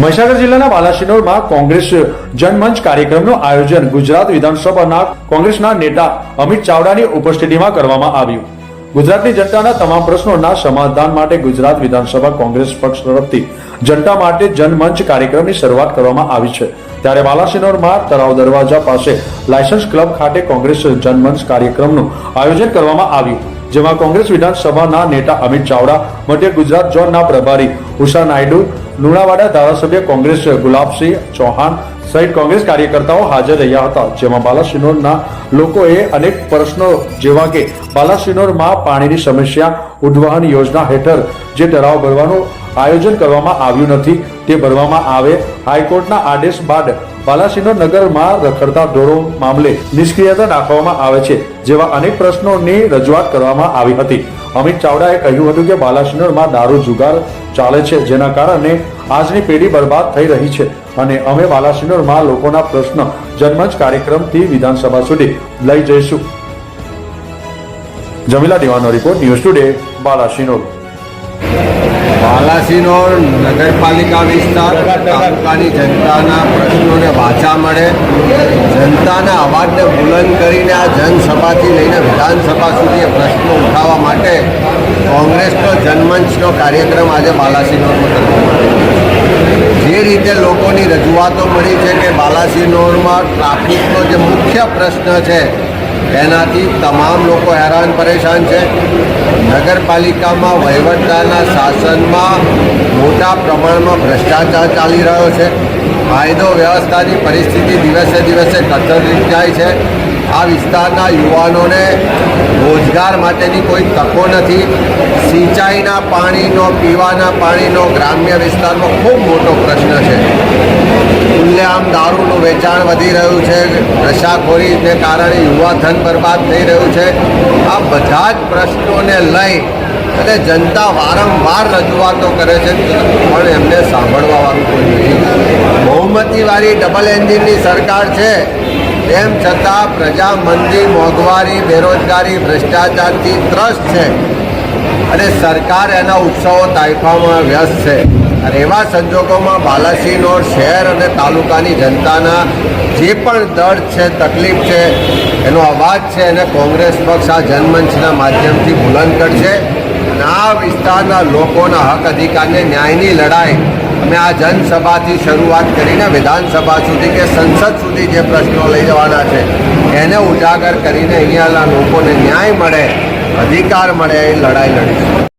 મહીસાગર જિલ્લાના બાલાસિનોરમાં કોંગ્રેસ જનમંચ કાર્યક્રમનું આયોજન ગુજરાત વિધાનસભાના કોંગ્રેસના નેતા અમિત ચાવડાની ઉપસ્થિતિમાં કરવામાં આવ્યું. ગુજરાતની જનતાના તમામ પ્રશ્નોના સમાધાન માટે ગુજરાત વિધાનસભા કોંગ્રેસ પક્ષ તરફથી જનતા માટે જનમંચ કાર્યક્રમની શરૂઆત કરવામાં આવી છે. ત્યારે બાલાસિનોરમાં તળાવ દરવાજા પાસે લાયસન્સ ક્લબ ખાતે કોંગ્રેસ જનમંચ કાર્યક્રમનું આયોજન કરવામાં આવ્યું. જેમાં કોંગ્રેસ વિધાનસભાના નેતા અમિત ચાવડા, મધ્ય ગુજરાત ઝોનના પ્રભારી ઉષા નાયડુ લુણાવાડા ધારાસભ્ય કોંગ્રેસ ગુલાબસિંહ ચૌહાણ સહિત કોંગ્રેસ કાર્યકર્તાઓ હાજર રહ્યા હતા. જેમાં બાલાસિનોરના લોકોએ અનેક પ્રશ્નો જેવા કે બાલાસિનોરમાં પાણીની સમસ્યા, ઉદ્વહન યોજના હેઠળ જે તળાવ ભરવાનું આયોજન કરવામાં આવ્યું નથી, તે ભરવામાં આવે. હાઈકોર્ટના આદેશ બાદ બાલાસિનોર નગરમાં રખડતા ઢોરો મામલે નિષ્ક્રિયતા દાખવવામાં આવે છે, જેવા અનેક પ્રશ્નોની રજૂઆત કરવામાં આવી હતી. અમિત ચાવડાએ કહ્યું હતું કે બાલાસિનોરમાં દારૂ જુગાર ચાલે છે, જેના કારણે આજની પેઢી બરબાદ થઈ રહી છે અને અમે બાલાસિનોરમાં લોકોના પ્રશ્ન જનમંચ કાર્યક્રમથી વિધાનસભા સુધી લઈ જઈશું. જમીલા દેવાનો report, news today, Balasinor. Balasinor નગરપાલિકા વિસ્તાર તાલુકાની જનતાના પ્રશ્નોને વાચા મળે. જનતાના અવાજને બુલંદ કરીને આ જનસભાથી લઈને વિધાનસભા સુધી પ્રશ્નો ઉઠાવવા માટે કોંગ્રેસનો જનમંચનો કાર્યક્રમ આજે બાલાસિનોરમાં કરવામાં જે રીતે લોકોની રજૂઆતો મળી છે કે બાલાસિનોરમાં ટ્રાફિકનો જે મુખ્ય પ્રશ્ન છે એનાથી તમામ લોકો હેરાન પરેશાન છે. નગરપાલિકામાં વહીવટદારના શાસનમાં મોટા પ્રમાણમાં ભ્રષ્ટાચાર ચાલી રહ્યો છે. કાયદો વ્યવસ્થાની પરિસ્થિતિ દિવસે દિવસે કચરતી જાય છે. આ વિસ્તારના યુવાનોને રોજગાર માટેની કોઈ તકો નથી. સિંચાઈના પાણીનો, પીવાના પાણીનો ગ્રામ્ય વિસ્તારનો ખૂબ મોટો પ્રશ્ન છે. ખુલ્લેઆમ વેચાણ વધી રહ્યું છે નશાખોરીને કારણે યુવા ધન બરબાદ થઈ રહ્યું છે. આ બધા જ પ્રશ્નોને લઈ અને જનતા વારંવાર રજૂઆતો કરે છે. પણ એમને સાંભળવાવાળું કોઈ નથી. બહુમતીવાળી ડબલ એન્જિનની સરકાર છે. તેમ છતાં પ્રજા મંદી, મોંઘવારી, બેરોજગારી, ભ્રષ્ટાચારથી ત્રસ્ત છે. અને સરકાર એના ઉત્સવો તાઇફામાં વ્યસ્ત છે. અને એવા સંજોગોમાં બાલાસિનોર શહેર અને તાલુકાની જનતાના જે પણ દર્દ છે, તકલીફ છે, એનો અવાજ છે, એને કોંગ્રેસ પક્ષ આ જનમંચના માધ્યમથી બુલંદ કરશે. અને આ વિસ્તારના લોકોના હક અધિકારને ન્યાયની લડાઈ અમે આ જનસભાથી શરૂઆત કરીને વિધાનસભા સુધી કે સંસદ સુધી જે પ્રશ્નો લઈ જવાના છે, એને ઉજાગર કરીને અહીંયાના લોકોને ન્યાય મળે, અધિકાર મળે, એ લડાઈ લડીશું.